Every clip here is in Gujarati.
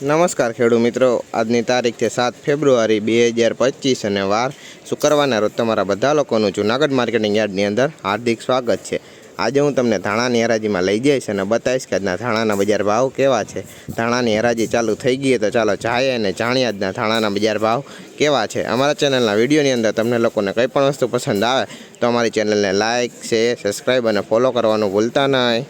નમસ્કાર ખેડૂત મિત્રો. આજની તારીખ છે સાત ફેબ્રુઆરી બે હજાર પચીસ અને વાર શુક્રવારના રોજ તમારા બધા લોકોનું જૂનાગઢ માર્કેટિંગ યાર્ડની અંદર હાર્દિક સ્વાગત છે. આજે હું તમને ધાણાની હરાજીમાં લઈ જઈશ અને બતાવીશ કે આજના ધાણાના બજાર ભાવ કેવા છે. ધાણાની હરાજી ચાલુ થઈ ગઈ તો ચાલો જાય અને જાણીએ આજના ધાણાના બજાર ભાવ કેવા છે. અમારા ચેનલના વિડીયોની અંદર તમને લોકોને કંઈ પણ વસ્તુ પસંદ આવે તો અમારી ચેનલને લાઇક શેર, સબસ્ક્રાઈબ અને ફોલો કરવાનું ભૂલતા નહીં.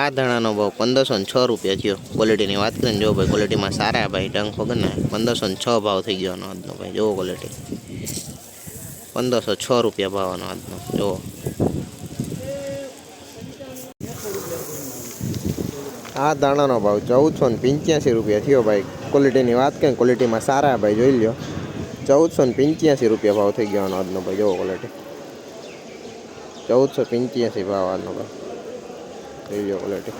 આ ધાણાનો ભાવ પંદરસો છ રૂપિયા થયો. ક્વોલિટીની વાત કરીને જો ભાઈ ક્વોલિટીમાં સારા ભાઈ ડંખ ને પંદરસો છ ભાવ થઈ ગયો આજનો ભાઈ. જુઓ ક્વોલિટી પંદરસો છ રૂપિયા ભાવનો આજનો. જુઓ. આ દાણાનો ભાવ ચૌદસો ને પંચ્યાસી રૂપિયા થયો ભાઈ. ક્વોલિટીની વાત કરીને ક્વોલિટીમાં સારા ભાઈ, જોઈ લ્યો. ચૌદસો ને પંચ્યાસી રૂપિયા ભાવ થઈ ગયો આજનો ભાઈ. જુઓ ક્વોલિટી ચૌદસો પંચ્યાસી ભાવ આજનો ભાઈ. જોઈ ગયો ક્વોલિટી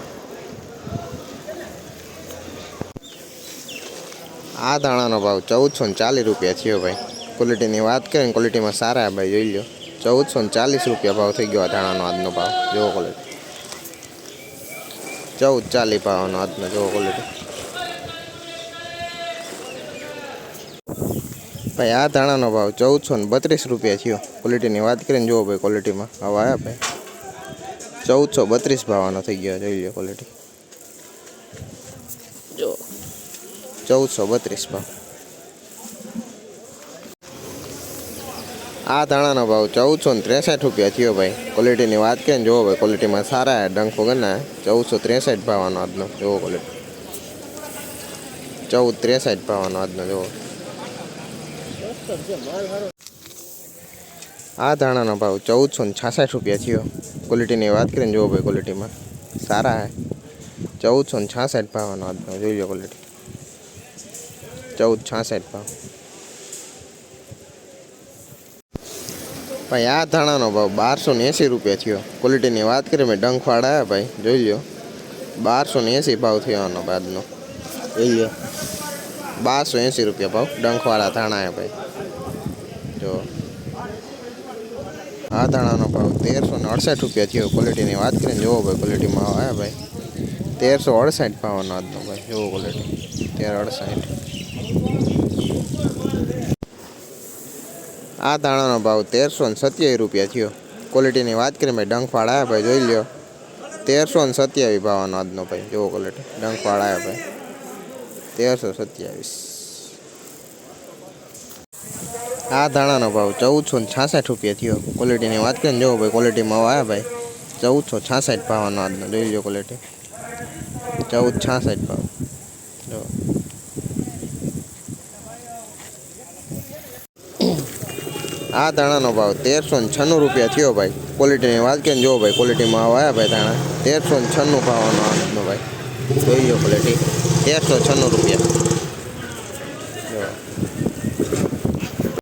આ દાણાનો ભાવ ચૌદસો ને ચાલીસ રૂપિયા થયો ભાઈ. ક્વોલિટીની વાત કરીએ ને ક્વોલિટીમાં સારા ભાઈ, જોઈ લો ચૌદસો ને ચાલીસ રૂપિયા ભાવ થઈ ગયો આ દાણાનો આજનો ભાવ. જોવો ક્વોલિટી ચૌદ ચાલીસ ભાવનો આજનો, જોવો ક્વોલિટી ભાઈ, આ ધાણાનો ભાવ ચૌદસો ને બત્રીસ રૂપિયા થયો. ક્વોલિટીની વાત કરીને જુઓ ભાઈ ક્વોલિટીમાં હવે આયા ભાઈ. ચૌદસો બત્રીસ ભાવનો થઈ ગયો જોઈ લો ક્વોલિટી જો. ચૌદસો બત્રીસ ભાવ. આ ધાણાનો ભાવ ચૌદસો ને ત્રેસઠ રૂપિયા થયો ભાઈ. ક્વોલિટીની વાત કરીએ ને જુઓ ભાઈ ક્વોલિટીમાં સારા ડંખ વગરના ચૌદસો ત્રેસઠ ભાવનો આજનો જુઓ ક્વોલિટી ચૌદ ત્રેસઠ ભાવનો આજનો જુઓ આ ધાણાનો ભાવ ચૌદસો ને છાસઠ રૂપિયા થયો. ક્વોલિટીની વાત કરીને જુઓ ભાઈ ક્વોલિટીમાં સારા હે. ચૌદસો ને છાસઠ ભાવનો આજનો જોઈ લો ક્વોલિટી ચૌદ છાસઠ ભાવ. ભાઈ, આ ધાણાનો ભાવ બારસો ને એંસી રૂપિયા થયો. ક્વોલિટીની વાત કરીએ, મેં ડંખવાડ આવ્યા ભાઈ, જોઈ લો. બારસો ને એંસી ભાવ થયો આનો બાદનો. જોઈ લો. બારસો એંસી રૂપિયા ભાવ ડંખવાળા ધાણા આવ્યા ભાઈ. જો. આ ધાણાનો ભાવ તેરસો ને અડસઠ રૂપિયા થયો. ક્વોલિટીની વાત કરીને જુઓ ભાઈ ક્વોલિટીમાં આવ્યા ભાઈ. તેરસો અડસઠ ભાવનો આજનો ભાઈ જુઓ ક્વોલિટી તેર અડસઠ. આ દાણાનો ભાવ તેરસો ને સત્યાવીસ રૂપિયા થયો. ક્વોલિટીની વાત કરીએ ભાઈ, ડંખવાળ આવ્યા ભાઈ, જોઈ લ્યો. તેરસો ને સત્યાવીસ ભાવનો આજનો ભાઈ જુઓ ક્વોલિટી ડંખવાળ આવ્યા ભાઈ. તેરસો સત્યાવીસ. આ ધાણાનો ભાવ ચૌદસો ને છાસઠ રૂપિયા થયો. ક્વોલિટીની વાત કરીને જોવો ભાઈ ક્વોલિટીમાં આવ્યા ભાઈ. ચૌદસો છાસઠ ભાવનો આજનો, જોઈ લો ક્વોલિટી ચૌદ છાસઠ ભાવ. જો. આ ધાણાનો ભાવ તેરસો ને છન્નું રૂપિયા થયો ભાઈ. ક્વોલિટીની વાત કરીને જોવો ભાઈ ક્વોલિટીમાં આવ્યા ભાઈ ધાણા. તેરસો ને છન્નું ભાવનો આજનો ભાઈ. જોઈ લો ક્વોલિટી તેરસો છન્નું રૂપિયા.